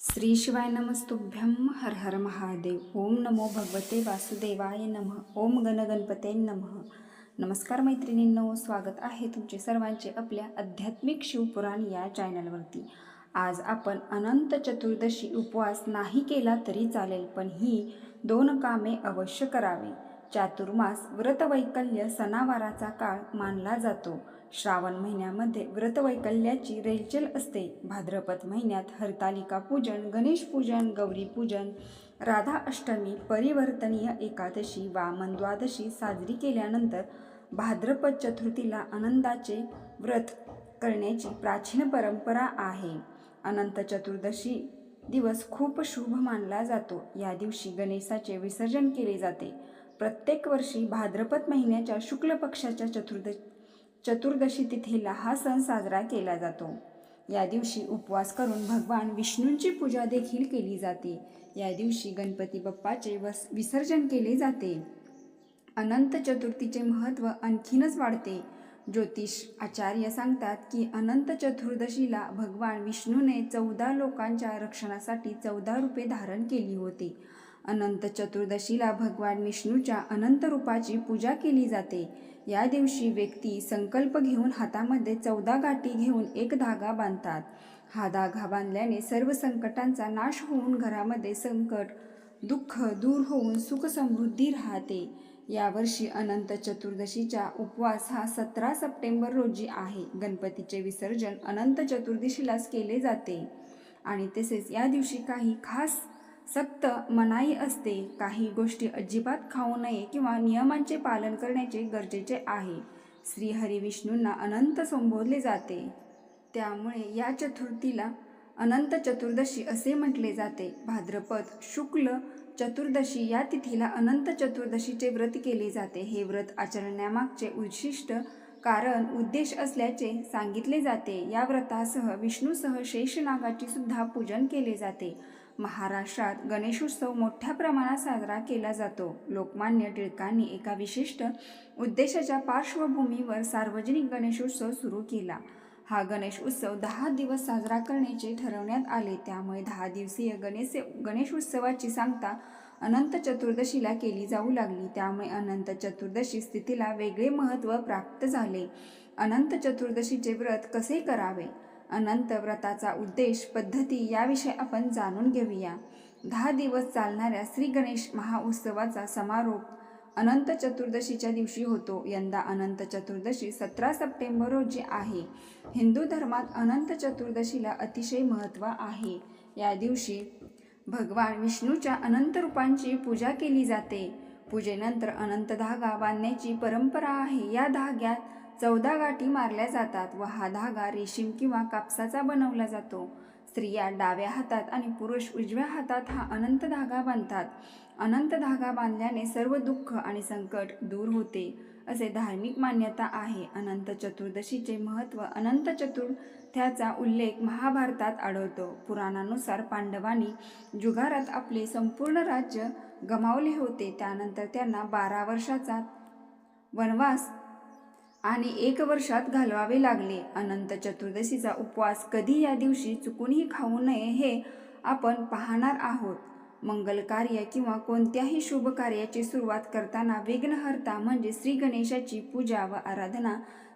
श्री शिवाय नमस्तुभ्यम हर हर महादेव। ओम नमो भगवते वासुदेवाय नमः। ओम गणगणपते नमः। नमस्कार मैत्रिणींनो स्वागत आहे तुमचे सर्वांचे आपल्या आध्यात्मिक शिवपुराण या चॅनलवरती आज आपण अनंत चतुर्दशी उपवास नाही केला तरी चालेल पण ही दोन कामे अवश्य करावी. चातुर्मास व्रतवैकल्य सणावाराचा काळ मानला जातो. श्रावण महिन्यामध्ये व्रतवैकल्याची रेलचेल असते. भाद्रपद महिन्यात हरतालिका पूजन गणेश पूजन गौरी पूजन राधा अष्टमी परिवर्तनीय एकादशी वामन द्वादशी साजरी केल्यानंतर भाद्रपद चतुर्थीला आनंदाचे व्रत करण्याची प्राचीन परंपरा आहे. अनंत चतुर्दशी दिवस खूप शुभ मानला जातो. या दिवशी गणेशाचे विसर्जन केले जाते. प्रत्येक वर्षी भाद्रपद महिन्याच्या शुक्ल पक्षाच्या चतुर्द चतुर्दशी तिथीला हा सण साजरा केला जातो. या दिवशी उपवास करून भगवान विष्णूंची पूजा देखील केली जाते. या दिवशी गणपती बाप्पाचे वस विसर्जन केले जाते. अनंत चतुर्थीचे महत्त्व आणखीनच वाढते. ज्योतिष आचार्य सांगतात की अनंत चतुर्दशीला भगवान विष्णूने चौदा लोकांच्या रक्षणासाठी चौदा रूपे धारण केली होती. अनंत चतुर्दशीला भगवान विष्णूच्या अनंत रूपाची पूजा केली जाते. या दिवशी व्यक्ती संकल्प घेऊन हातामध्ये चौदा गाठी घेऊन एक धागा बांधतात. हा धागा बांधल्याने सर्व संकटांचा नाश होऊन घरामध्ये संकट दुःख दूर होऊन सुख समृद्धी राहते. यावर्षी अनंत चतुर्दशीचा उपवास हा सतरा सप्टेंबर रोजी आहे. गणपतीचे विसर्जन अनंत चतुर्दशीलाच केले जाते. आणि तसेच या दिवशी काही खास सक्त मनाई असते. काही गोष्टी अजिबात खाऊ नये किंवा नियमांचे पालन करण्याचे गरजेचे आहे. श्रीहरी विष्णूंना अनंत संबोधले जाते. त्यामुळे या चतुर्थीला अनंत चतुर्दशी असे म्हटले जाते. भाद्रपद शुक्ल चतुर्दशी या तिथीला अनंत चतुर्दशीचे व्रत केले जाते. हे व्रत आचरण्यामागचे उद्दिष्ट कारण उद्देश असल्याचे सांगितले जाते. या व्रतासह विष्णूसह शेषनागाची सुद्धा पूजन केले जाते. महाराष्ट्रात गणेशोत्सव मोठ्या प्रमाणात साजरा केला जातो. लोकमान्य टिळकांनी एका विशिष्ट उद्देशाच्या पार्श्वभूमीवर सार्वजनिक गणेशोत्सव सुरू केला. हा गणेश उत्सव दहा दिवस साजरा करण्याचे ठरवण्यात आले. त्यामुळे दहा दिवसीय गणेश गणेश उत्सवाची सांगता अनंत चतुर्दशीला केली जाऊ लागली. त्यामुळे अनंत चतुर्दशी स्थितीला वेगळे महत्त्व प्राप्त झाले. अनंत चतुर्दशीचे व्रत कसे करावे? अनंत व्रताचा उद्देश पद्धती याविषयी आपण जाणून घेऊया. दहा दिवस चालणाऱ्या श्री गणेश महाउत्सवाचा समारोप अनंत चतुर्दशीच्या दिवशी होतो. यंदा अनंत चतुर्दशी सतरा सप्टेंबर रोजी आहे. हिंदू धर्मात अनंत चतुर्दशीला अतिशय महत्त्व आहे. या दिवशी भगवान विष्णूच्या अनंत रूपांची पूजा केली जाते. पूजेनंतर अनंत धागा बांधण्याची परंपरा आहे. या धाग्यात चौदा गाठी मारल्या जातात व हा धागा रेशीम किंवा कापसाचा बनवला जातो. स्त्रिया डाव्या हातात आणि पुरुष उजव्या हातात हा अनंत धागा बांधतात. अनंत धागा बांधल्याने सर्व दुःख आणि संकट दूर होते. असे धार्मिक मान्यता आहे. अनंत चतुर्दशीचे महत्त्व अनंत चतुर्थ्याचा उल्लेख महाभारतात आढळतो. पुराणानुसार पांडवांनी जुगारात आपले संपूर्ण राज्य गमावले होते. त्यानंतर त्यांना बारा वर्षाचा वनवास आणि एक वर्षात घालवावे लागले. अनंत चतुर्दशीचा उपवास कधी या दिवशी चुकूनही खाऊ नये हे आपण पाहणार आहोत. मंगल कार्य किंवा कोणत्याही शुभ कार्याची सुरुवात करताना विघ्नहर्ता म्हणजे श्री गणेशाची पूजा व आराधना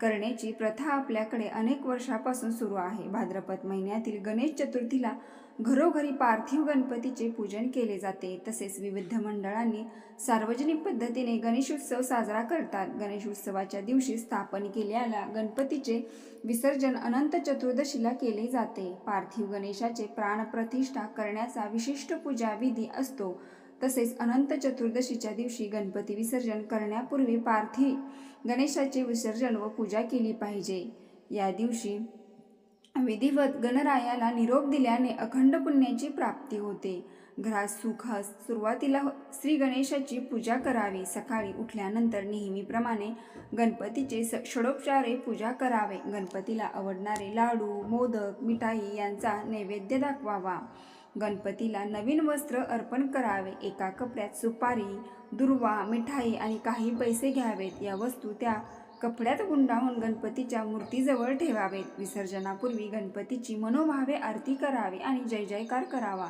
करण्याची प्रथा आपल्याकडे अनेक वर्षापासून सुरू आहे. भाद्रपद महिन्यातील गणेश चतुर्थीला घरोघरी पार्थिव गणपतीचे पूजन केले जाते. तसेच विविध मंडळांनी सार्वजनिक पद्धतीने गणेशोत्सव साजरा करतात. गणेशोत्सवाच्या दिवशी स्थापन केलेल्या गणपतीचे विसर्जन अनंत चतुर्दशीला केले जाते. पार्थिव गणेशाचे प्राणप्रतिष्ठा करण्याचा विशिष्ट पूजा विधी असतो. तसेच अनंत चतुर्दशीच्या दिवशी गणपती विसर्जन करण्यापूर्वी पार्थिव गणेशाचे विसर्जन व पूजा केली पाहिजे. या दिवशी विधिवत गणरायाला निरोप दिल्याने अखंड पुण्याची प्राप्ती होते. घरात सुखास सुरुवातीला हो- श्री गणेशाची पूजा करावी. सकाळी उठल्यानंतर नेहमीप्रमाणे गणपतीचे स षडोपचारे पूजा करावे. गणपतीला आवडणारे लाडू मोदक मिठाई यांचा नैवेद्य दाखवावा. गणपतीला नवीन वस्त्र अर्पण करावे. एका कपड्यात सुपारी दुर्वा मिठाई आणि काही पैसे घ्यावेत. या वस्तू त्या कपड्यात गुंडाळून गणपतीच्या मूर्तीजवळ ठेवावेत विसर्जनापूर्वी गणपतीची मनोभावे आरती करावी आणि जय जयकार करावा.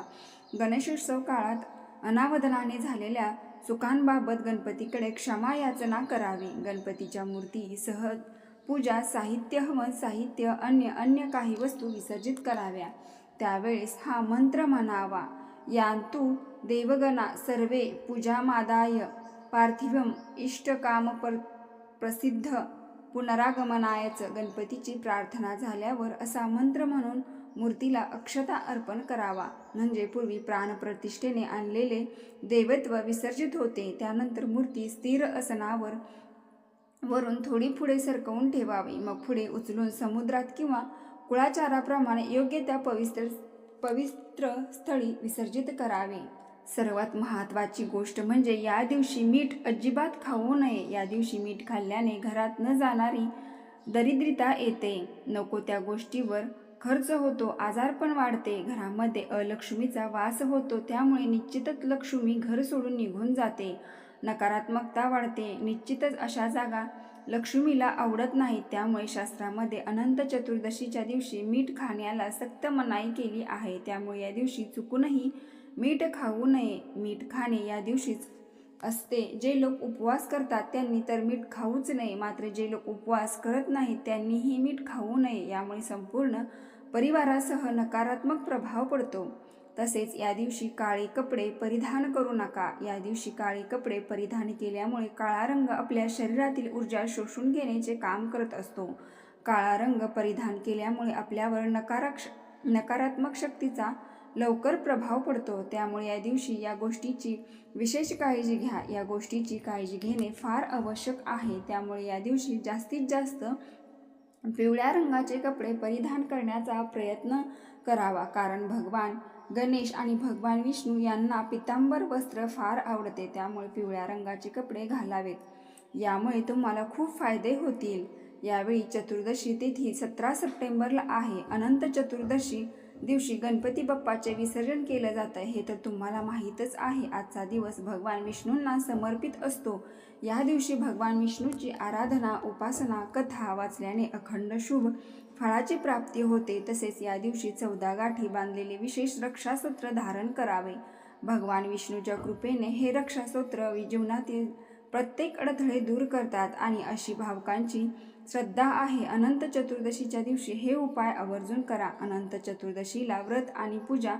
गणेशोत्सव काळात अनावधानाने झालेल्या चुकांबाबत गणपतीकडे क्षमा याचना करावी. गणपतीच्या मूर्ती सहज पूजा साहित्य हवन साहित्य अन्य अन्य काही वस्तू विसर्जित कराव्या. त्यावेळेस हा मंत्र म्हणावा. यांतु देवगणा सर्वे पूजामादाय पार्थिवम इष्टकाम पर प्रसिद्ध पुनरागमनायच गणपतीची प्रार्थना झाल्यावर असा मंत्र म्हणून मूर्तीला अक्षता अर्पण करावा. म्हणजे पूर्वी प्राणप्रतिष्ठेने आणलेले देवत्व विसर्जित होते. त्यानंतर मूर्ती स्थिर असनावर वरून थोडी पुढे सरकवून ठेवावी. मग पुढे उचलून समुद्रात किंवा कुळाचाराप्रमाणे योग्य त्या पवित्र पवित्र स्थळी विसर्जित करावे. सर्वात महत्त्वाची गोष्ट म्हणजे या दिवशी मीठ अजिबात खाऊ नये. या दिवशी मीठ खाल्ल्याने घरात न जाणारी दरिद्रता येते. नको त्या गोष्टीवर खर्च होतो आजार पण वाढते. घरामध्ये अलक्ष्मीचा वास होतो त्यामुळे निश्चितच लक्ष्मी घर सोडून निघून जाते. नकारात्मकता वाढते. निश्चितच अशा जागा लक्ष्मीला आवडत नाही त्यामुळे शास्त्रामध्ये अनंत चतुर्दशीच्या दिवशी मीठ खाण्याला सक्त मनाई केली आहे. त्यामुळे या दिवशी चुकूनही मीठ खाऊ नये मीठ खाणे या दिवशीच असते. जे लोक उपवास करतात त्यांनी तर मीठ खाऊच नये मात्र जे लोक उपवास करत नाहीत त्यांनीही मीठ खाऊ नये यामुळे संपूर्ण परिवारासह नकारात्मक प्रभाव पडतो. तसेच या दिवशी काळे कपडे परिधान करू नका. या दिवशी काळे कपडे परिधान केल्यामुळे काळा रंग आपल्या शरीरातील ऊर्जा शोषून घेण्याचे काम करत असतो. काळा रंग परिधान केल्यामुळे आपल्यावर नकाराक्ष नकारात्मक शक्तीचा लवकर प्रभाव पडतो. त्यामुळे या दिवशी या गोष्टीची विशेष काळजी घ्या. या गोष्टीची काळजी घेणे फार आवश्यक आहे. त्यामुळे या दिवशी जास्तीत जास्त पिवळ्या रंगाचे कपडे परिधान करण्याचा प्रयत्न करावा. कारण भगवान गणेश आणि भगवान विष्णू यांना पितांबर वस्त्र फार आवडते. त्यामुळे पिवळ्या रंगाचे कपडे घालावेत. यामुळे तुम्हाला खूप फायदे होतील. यावेळी चतुर्दशी तिथी सतरा सप्टेंबरला आहे. अनंत चतुर्दशी दिवशी गणपती बाप्पाचे विसर्जन केलं जातं हे तर तुम्हाला माहीतच आहे. आजचा दिवस भगवान विष्णूंना समर्पित असतो. या दिवशी भगवान विष्णूची आराधना उपासना कथा वाचल्याने अखंड शुभ फळाची प्राप्ती होते. तसेच या दिवशी चौदा गाठी बांधलेले विशेष रक्षासूत्र धारण करावे. भगवान विष्णूच्या कृपेने हे रक्षासूत्र जीवनातील प्रत्येक अडथळे दूर करतात आणि अशी भावकांची श्रद्धा आहे. अनंत चतुर्दशीच्या दिवशी हे उपाय आवर्जून करा. अनंत चतुर्दशीला व्रत आणि पूजा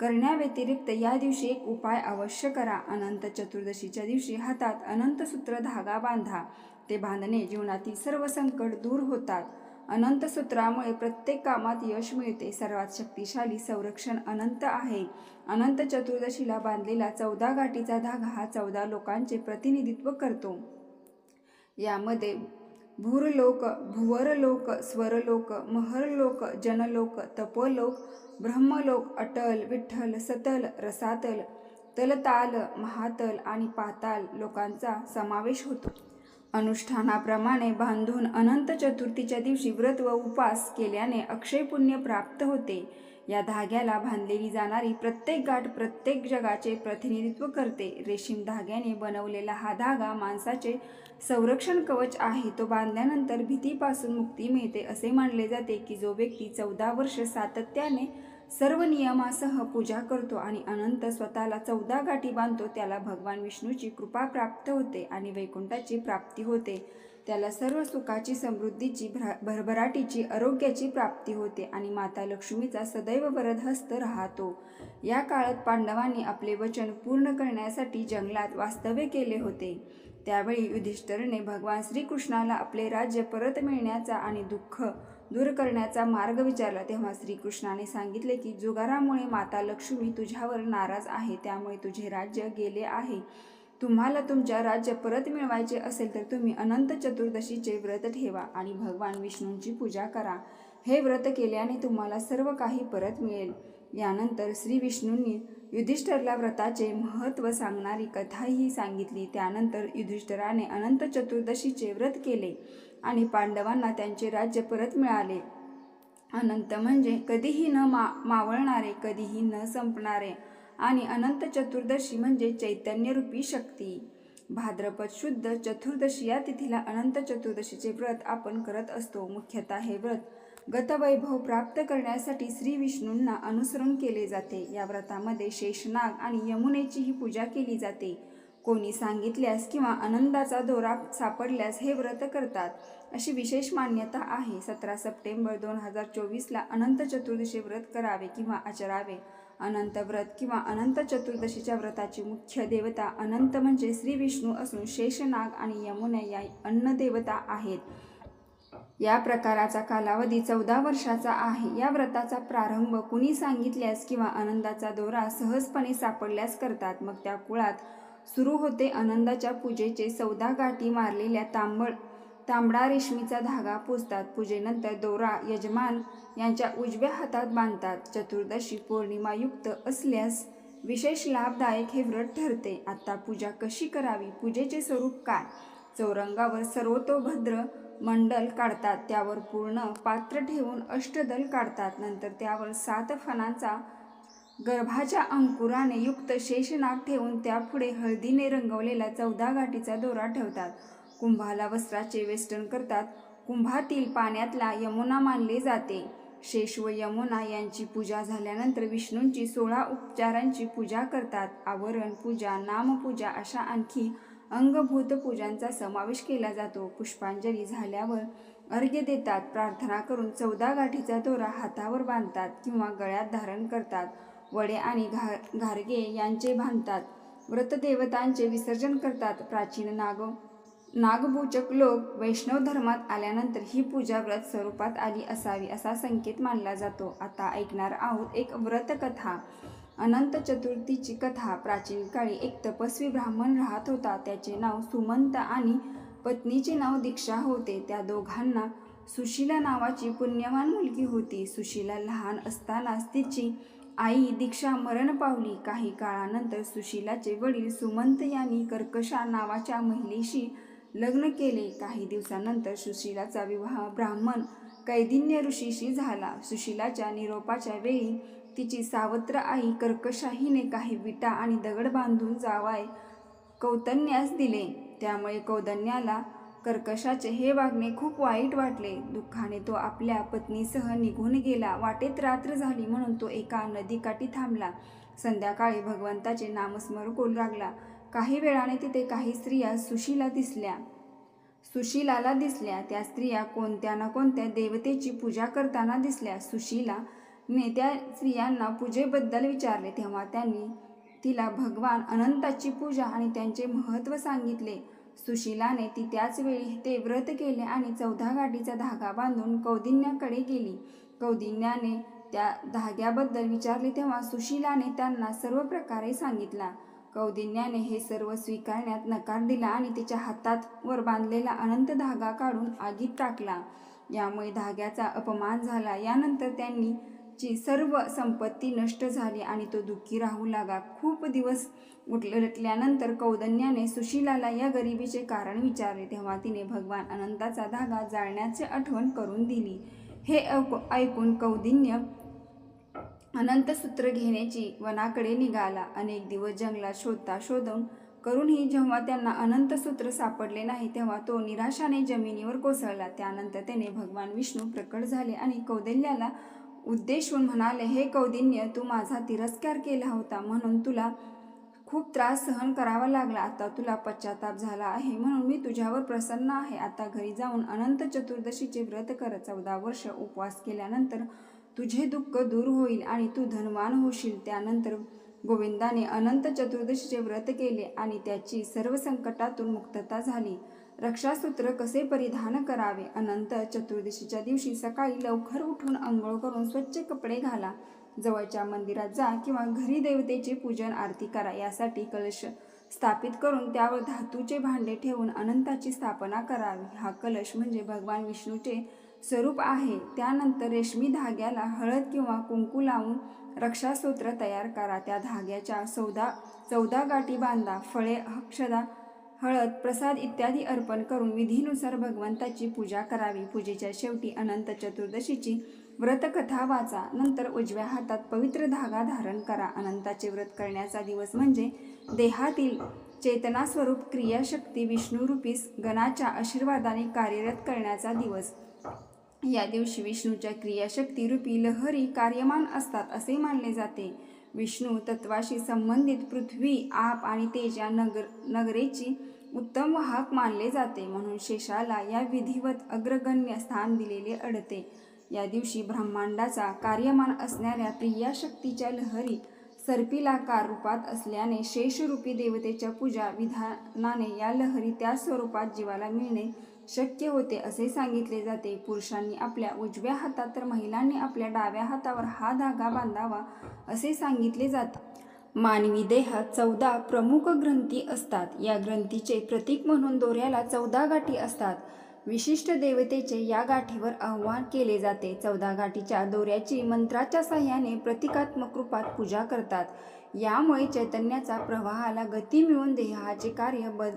करण्याव्यतिरिक्त या दिवशी एक उपाय अवश्य करा. अनंत चतुर्दशीच्या दिवशी हातात अनंत सूत्र धागा बांधा. ते बांधणे जीवनातील सर्व संकट दूर होतात. अनंत सूत्रामुळे प्रत्येक कामात यश मिळते. सर्वात शक्तिशाली संरक्षण अनंत आहे. अनंत चतुर्दशीला बांधलेला चौदा गाठीचा धागा हा चौदा लोकांचे प्रतिनिधित्व करतो. यामध्ये भूरलोक भुवरलोक स्वरलोक महरलोक जनलोक तपोलोक ब्रह्मलोक अटल विठ्ठल सतल रसातल तलताल महातल आणि पाताल लोकांचा समावेश होतो. अनुष्ठानाप्रमाणे बांधून अनंत चतुर्थीच्या दिवशी व्रत व उपास केल्याने अक्षय पुण्य प्राप्त होते. या धाग्याला बांधलेली जाणारी प्रत्येक गाठ प्रत्येक जगाचे प्रतिनिधित्व करते. रेशीम धाग्याने बनवलेला हा धागा माणसाचे संरक्षण कवच आहे. तो बांधल्यानंतर भीतीपासून मुक्ती मिळते असे मानले जाते की जो व्यक्ती चौदा वर्ष सातत्याने सर्व नियमासह पूजा करतो आणि अनंत स्वतःला चौदा गाठी बांधतो त्याला भगवान विष्णूची कृपा प्राप्त होते आणि वैकुंठाची प्राप्ती होते. त्याला सर्व सुखाची समृद्धीची भरभराटीची आरोग्याची प्राप्ती होते आणि माता लक्ष्मीचा सदैव वरदहस्त राहतो. या काळात पांडवांनी आपले वचन पूर्ण करण्यासाठी जंगलात वास्तव्य केले होते. त्यावेळी युधिष्ठिरने भगवान श्रीकृष्णाला आपले राज्य परत मिळण्याचा आणि दुःख दूर करण्याचा मार्ग विचारला. तेव्हा श्रीकृष्णाने सांगितले की जुगारामुळे माता लक्ष्मी तुझ्यावर नाराज आहे त्यामुळे तुझे राज्य गेले आहे. तुम्हाला तुमच्या राज्य परत मिळवायचे असेल तर तुम्ही अनंत चतुर्दशीचे व्रत ठेवा आणि भगवान विष्णूंची पूजा करा. हे व्रत केल्याने तुम्हाला सर्व काही परत मिळेल. यानंतर श्री विष्णूंनी युधिष्ठरला व्रताचे महत्त्व सांगणारी कथाही सांगितली. त्यानंतर युधिष्ठराने अनंत चतुर्दशीचे व्रत केले आणि पांडवांना त्यांचे राज्य परत मिळाले. अनंत म्हणजे कधीही न मा मावळणारे कधीही न संपणारे आणि अनंत चतुर्दशी म्हणजे चैतन्यरूपी शक्ती. भाद्रपद शुद्ध चतुर्दशी या तिथीला अनंत चतुर्दशीचे व्रत आपण करत असतो. मुख्यतः हे व्रत गतवैभव प्राप्त करण्यासाठी श्री विष्णूंना अनुसरण केले जाते. या व्रतामध्ये शेषनाग आणि यमुनेचीही पूजा केली जाते. कोणी सांगितल्यास किंवा आनंदाचा दोरा सापडल्यास हे व्रत करतात. अशी विशेष मान्यता आहे. सतरा सप्टेंबर दोन हजार चोवीसला अनंत चतुर्दशी व्रत करावे किंवा आचरावे. अनंत व्रत किंवा अनंत चतुर्दशीच्या व्रताची मुख्य देवता अनंत म्हणजे श्री विष्णू असून शेषनाग आणि यमुना या अन्न देवता आहेत. या प्रकाराचा कालावधी चौदा वर्षाचा आहे. या व्रताचा प्रारंभ कुणी सांगितल्यास किंवा आनंदाचा दोरा सहजपणे सापडल्यास करतात. मग त्या कुळात सुरू होते आनंदाच्या पूजेचे चौदा गाठी मारलेल्या तांबळ तांबडा रेशमीचा धागा पुसतात. पूजेनंतर दोरा यजमान यांच्या उजव्या हातात बांधतात. चतुर्दशी पौर्णिमायुक्त असल्यास विशेष लाभदायक हे व्रत ठरते. आता पूजा कशी करावी? पूजेचे स्वरूप काय? चौरंगावर सर्वतोभद्र मंडल काढतात. त्यावर पूर्ण पात्र ठेवून अष्टदल काढतात. नंतर त्यावर सात फणांचा गर्भाच्या अंकुराने युक्त शेषनाग ठेवून त्यापुढे हळदीने रंगवलेला चौदा गाठीचा दोरा ठेवतात. कुंभाला वस्त्राचे वेष्टन करतात. कुंभातील पाण्यातला यमुना मानले जाते. शेष व यमुना यांची पूजा झाल्यानंतर विष्णूंची सोळा उपचारांची पूजा करतात. आवरण पूजा नामपूजा अशा आणखी अंगभूत पूजांचा समावेश केला जातो. पुष्पांजली झाल्यावर अर्घ्य देतात. प्रार्थना करून चौदा गाठीचा दोरा हातावर बांधतात किंवा गळ्यात धारण करतात. वडे आणि घा घारगे यांचे बांधतात. व्रतदेवतांचे विसर्जन करतात. प्राचीन नाग नागभूचक लोक वैष्णव धर्मात आल्यानंतर ही पूजा व्रत स्वरूपात आली असावी असा संकेत मानला जातो. आता ऐकणार आहोत एक व्रतकथा. अनंत चतुर्थीची कथा. प्राचीन काळी एक तपस्वी ब्राह्मण राहत होता. त्याचे नाव सुमंत आणि पत्नीचे नाव दीक्षा होते. त्या दोघांना सुशीला नावाची पुण्यवान मुलगी होती. सुशीला लहान असतानाच तिची आई दीक्षा मरण पावली. काही काळानंतर सुशीलाचे वडील सुमंत यांनी कर्कशा नावाच्या महिलेशी लग्न केले. काही दिवसानंतर सुशीलाचा विवाह ब्राह्मण कैदिन्य ऋषीशी झाला. सुशीलाच्या निरोपाच्या वेळी तिची सावत्र आई कर्कशाहीने काही विटा आणि दगड बांधून जावाय कौतन्यास दिले. त्यामुळे कौदन्याला कर्कशाचे हे वागणे खूप वाईट वाटले. दुःखाने तो आपल्या पत्नीसह निघून गेला. वाटेत रात्र झाली म्हणून तो एका नदीकाठी थांबला. संध्याकाळी भगवंताचे नामस्मर करू लागला. काही वेळाने तिथे काही स्त्रिया सुशीला दिसल्या. सुशीलाला दिसल्या त्या स्त्रिया कोणत्या ना कोणत्या देवतेची पूजा करताना दिसल्या. सुशीलाने त्या स्त्रियांना पूजेबद्दल विचारले. तेव्हा त्यांनी तिला भगवान अनंताची पूजा आणि त्यांचे महत्त्व सांगितले. सुशीलाने ती त्याच वेळी ते व्रत केले आणि चौदा गाठीचा धागा बांधून कौदिन्याकडे गेली. कौदिन्याने त्या धाग्याबद्दल विचारले तेव्हा सुशीलाने त्यांना सर्व प्रकारे सांगितला. कौदिन्याने हे सर्व स्वीकारण्यात नकार दिला आणि तिच्या हातात वर बांधलेला अनंत धागा काढून आगीत टाकला. यामुळे धाग्याचा अपमान झाला. यानंतर त्यांनी ची सर्व संपत्ती नष्ट झाली आणि तो दुःखी राहू लागा. खूप दिवस उठलटल्यानंतर कौदन्याने सुशीलाला या गरिबीचे कारण विचारले. तेव्हा तिने भगवान अनंताचा धागा जाळण्याचे आठवण करून दिली. हे ऐकून कौदिन्य अनंत सूत्र घेण्याची वनाकडे निघाला. अनेक दिवस जंगलात शोधता शोधून करूनही जेव्हा त्यांना अनंत सूत्र सापडले नाही तेव्हा तो निराशाने जमिनीवर कोसळला. त्यानंतर त्याने भगवान विष्णू प्रकट झाले आणि कौदल्याला उद्देशून म्हणाले हे कौदिन्य तू माझा तिरस्कार केला होता म्हणून तुला खूप त्रास सहन करावा लागला. आता तुला पश्चाताप झाला आहे म्हणून मी तुझ्यावर प्रसन्न आहे. आता घरी जाऊन अनंत चतुर्दशीचे व्रत कर. चौदा वर्ष उपवास केल्यानंतर तुझे दुःख दूर होईल आणि तू धनवान होशील. त्यानंतर गोविंदाने अनंत चतुर्दशीचे व्रत केले आणि त्याची सर्व संकटातून मुक्तता झाली. रक्षासूत्र कसे परिधान करावे? अनंत चतुर्दशीच्या दिवशी सकाळी लवकर उठून आंघोळ करून स्वच्छ कपडे घाला. जवळच्या मंदिरात जा किंवा घरी देवतेचे पूजन आरती करा. यासाठी कलश स्थापित करून त्यावर धातूचे भांडे ठेवून अनंताची स्थापना करावी. हा कलश म्हणजे भगवान विष्णूचे स्वरूप आहे. त्यानंतर रेशमी धाग्याला हळद किंवा कुंकू लावून रक्षासूत्र तयार करा. त्या धाग्याच्या चौदा चौदा गाठी बांधा फळे अक्षदा हळद प्रसाद इत्यादी अर्पण करून विधीनुसार भगवंताची पूजा करावी. पूजेच्या शेवटी अनंत चतुर्दशीची व्रतकथा वाचा. नंतर उजव्या हातात पवित्र धागा धारण करा. अनंताचे व्रत करण्याचा दिवस म्हणजे देहातील चेतनास्वरूप क्रियाशक्ती विष्णुरूपीस गणाच्या आशीर्वादाने कार्यरत करण्याचा दिवस. या दिवशी विष्णूच्या क्रियाशक्ती रूपी लहरी कार्यमान असतात असे मानले जाते. विष्णू तत्वाशी संबंधित पृथ्वी आप आणि तेज या नगर नगरेची उत्तम वाहक मानले जाते. म्हणून शेषाला या विधिवत अग्रगण्य स्थान दिलेले अडते. या दिवशी ब्रह्मांडाचा कार्यमान असणाऱ्या प्रियाशक्तीच्या लहरी सर्पिलाकार रूपात असल्याने शेषरूपी देवतेच्या पूजा विधानाने या लहरी त्या स्वरूपात जीवाला मिळणे शक्य होते असे सांगितले जाते. पुरुषांनी आपल्या उजव्या हातात तर महिलांनी आपल्या डाव्या हातावर हा धागा बांधावा असे सांगितले जाते. मानवी देहात चौदा प्रमुख ग्रंथी असतात. या ग्रंथीचे प्रतीक म्हणून दोऱ्याला चौदा गाठी असतात. विशिष्ट देवतेचे या गाठीवर आव्हान केले जाते. चौदा गाठीच्या दोऱ्याची मंत्राच्या साह्याने प्रतिकात्मक रूपात पूजा करतात. यामुळे चैतन्याचा प्रवाहाला गती मिळून देहाचे कार्य बल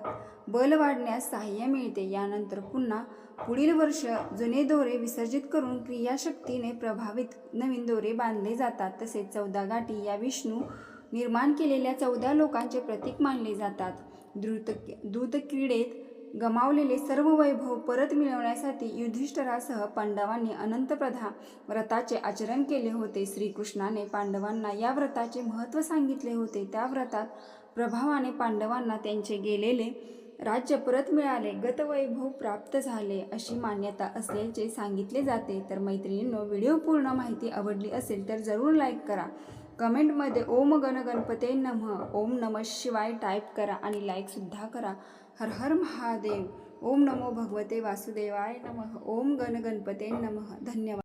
बल वाढण्यास सहाय्य मिळते. यानंतर पुन्हा पुढील वर्ष जुने दोरे विसर्जित करून क्रियाशक्तीने प्रभावित नवीन दोरे बांधले जातात. तसेच चौदा गाठी या विष्णू निर्माण केलेल्या चौदा लोकांचे प्रतीक मानले जातात. द्रुत द्रुतक्रीडेत क्रीडेत गमावलेले सर्व वैभव परत मिळवण्यासाठी युधिष्ठरासह पांडवांनी अनंतप्रधा व्रताचे आचरण केले होते. श्रीकृष्णाने पांडवांना या व्रताचे महत्त्व सांगितले होते. त्या व्रतात प्रभावाने पांडवांना त्यांचे गेलेले राज्य परत मिळाले. गतवैभव प्राप्त झाले अशी मान्यता असल्याचे सांगितले जाते. तर मैत्रिणींनो व्हिडिओ पूर्ण माहिती आवडली असेल तर जरूर लाईक करा. कमेंटमध्ये ओम गण गणपते नमः. ओम नम शिवाय टाईप करा आणि लाईकसुद्धा करा. हर हर महादेव. ओम नमो भगवते वासुदेवाय नमः. ओम गण गणपते नमः. धन्यवाद.